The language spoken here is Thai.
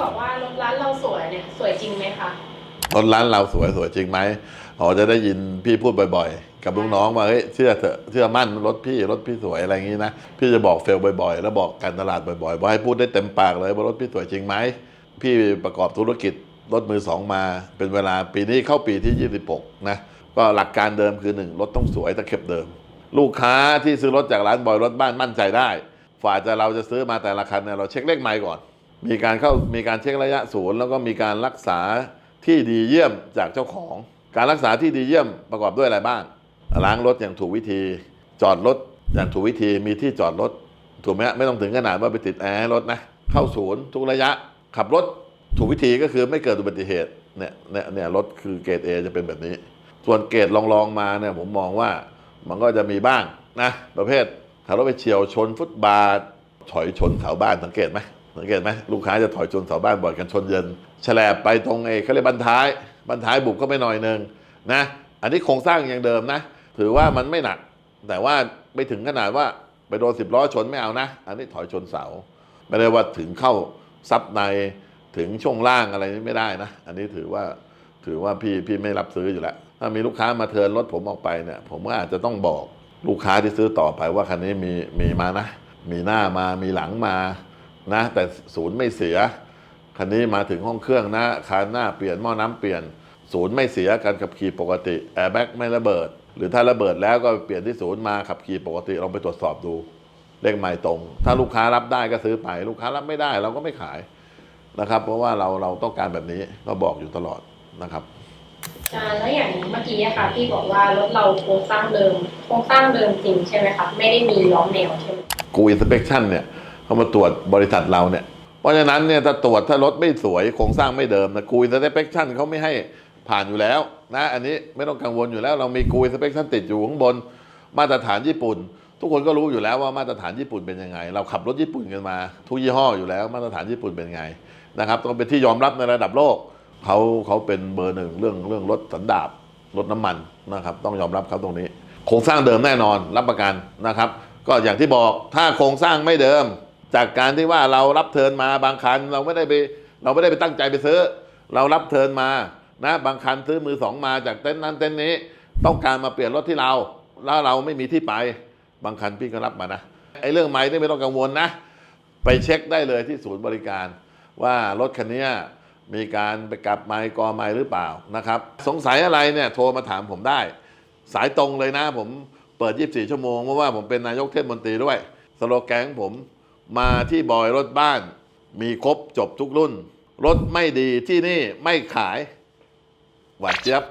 บอกว่ารถร้านเราสวยเนี่ยสวยจริงไหมคะรถร้านเราสวยสวยจริงไหมอ๋อจะได้ยินพี่พูดบ่อย ๆ กับลูกน้องว่าเฮ้ยเชื่อเถอะเชื่อมั่นรถพี่รถพี่สวยอะไรอย่างนี้นะพี่จะบอกเฟลบ่อยๆ แล้วบอกการตลาดบ่อยๆว่าให้พูดได้เต็มปากเลยว่ารถพี่สวยจริงไหมพี่ประกอบธุรกิจรถมือสองมาเป็นเวลาปีนี้เข้าปีที่ 26 นะ ก็หลักการเดิมคือหนึ่งรถต้องสวยตะเข็บเดิม ลูกค้าที่ซื้อรถจากร้านบอยรถบ้านมั่นใจได้ ฝ่าจะเราจะซื้อมาแต่ละคันเนี่ยเราเช็คเลขไมล์ก่อน มีการเข้ามีการเช็คระยะศูนย์แล้วก็มีการรักษาที่ดีเยี่ยมจากเจ้าของ การรักษาที่ดีเยี่ยมประกอบด้วยอะไรบ้าง ล้างรถอย่างถูกวิธี จอดรถอย่างถูกวิธีมีที่จอดรถถูกไหมฮะไม่ต้องถึงขนาดว่าไปติดแอร์รถนะเข้าศูนย์ทุกระยะ ขับรถถูกวิธีก็คือไม่เกิดอุบัติเหตุเนี่ยเนี่ยเนี่ยรถคือเกรด A จะเป็นแบบนี้ ส่วนเกรดลองๆมาเนี่ยผมมองว่ามันก็จะมีบ้างนะประเภทขับรถไปเฉียวชนฟุตบาทถอยชนเสาบ้านสังเกตไหม สังเกตไหมลูกค้าจะถอยชนเสาบ้านบ่อยกันชนเย็นแฉลบไปตรงไอ้เขาเรียกบันท้าย บันท้ายบุบเข้าไปหน่อยหนึ่งนะอันนี้โครงสร้างอย่างเดิมนะ ถือว่ามันไม่หนัก แต่ว่าไม่ถึงขนาดว่าไปโดนสิบล้อชนไม่เอานะ อันนี้ถอยชนเสา ไม่ได้ว่าถึงเข้าซับในถึงช่วงล่างอะไรนี่ไม่ได้นะ อันนี้ถือว่าถือว่าพี่พี่ไม่รับซื้ออยู่แล้ว ถ้ามีลูกค้ามาเทินรถผมออกไปเนี่ย ผมก็อาจจะต้องบอกลูกค้าที่ซื้อต่อไปว่าคันนี้มีมีมานะ มีหน้ามามีหลังมา นะ แต่ศูนย์ไม่เสีย คันนี้มาถึงห้องเครื่องนะคานหน้าเปลี่ยนหม้อน้ำเปลี่ยน ศูนย์ไม่เสียการขับขี่ปกติแอร์แบ็กไม่ระเบิด หรือถ้าระเบิดแล้วก็เปลี่ยนที่ศูนย์มาขับขี่ปกติลองไปตรวจสอบดูเลขไม่ตรง ถ้าลูกค้ารับได้ก็ซื้อไป ลูกค้ารับไม่ได้เราก็ไม่ขายนะครับ เพราะว่าเราเราต้องการแบบนี้ก็บอกอยู่ตลอดนะครับอ่าแล้วอย่างเมื่อกี้อะค่ะพี่บอกว่ารถเราโครงสร้างเดิมโครงสร้างเดิมจริงใช่ไหมคะไม่ได้มีล้อมแนวใช่ไหมกูอินสเป t ชันเนี่ย เขามาตรวจบริษัทเราเนี่ย เพราะฉะนั้นเนี่ยถ้าตรวจถ้ารถไม่สวยโครงสร้างไม่เดิมนะกูอินสเป t ชันเขาไม่ให้ผ่านอยู่แล้วนะอันนี้ไม่ต้องกังวลอยู่แล้ว เรามีกูอินสเป t ชันติดอยู่ข้างบนมาตรฐานญี่ปุ่น ทุกคนก็รู้อยู่แล้วว่ามาตรฐานญี่ปุ่นเป็นยังไง เราขับรถญี่ปุ่นกันมา ทุกยี่ห้ออยู่แล้ว มาตรฐานญี่ปุ่นเป็นไงนะครับต้องเป็นที่ยอมรับในระดับโลกเขาเขาเป็นเบอร์หนึ่งเรื่องเรื่องรถสันดาบรถน้ำมันนะครับต้องยอมรับเขาตรงนี้ โครงสร้างเดิมแน่นอนรับประกันนะครับ ก็อย่างที่บอกถ้าโครงสร้างไม่เดิม จากการที่ว่าเรารับเทินมาบางคันเราไม่ได้ไปเราไม่ได้ไปตั้งใจไปซื้อ เรารับเทินมานะบางคันซื้อมือสองมาจากเต็นท์นั้นเต็นท์นี้ ต้องการมาเปลี่ยนรถที่เรา แล้วเราไม่มีที่ไป บางคันพี่ก็รับมานะไอ้เรื่องไม้นี่ไม่ต้องกังวลนะ ไปเช็คได้เลยที่ศูนย์บริการ ว่ารถคันนี้มีการไปกลับไม้กอไม้หรือเปล่านะครับ สงสัยอะไรเนี่ยโทรมาถามผมได้ สายตรงเลยนะผมเปิด 24 ชั่วโมงเพราะว่าผมเป็นนายกเทศมนตรีด้วย สโลแกนของผม มาที่บอยรถบ้าน มีครบจบทุกรุ่น รถไม่ดีที่นี่ไม่ขาย หวานเจี๊ยบ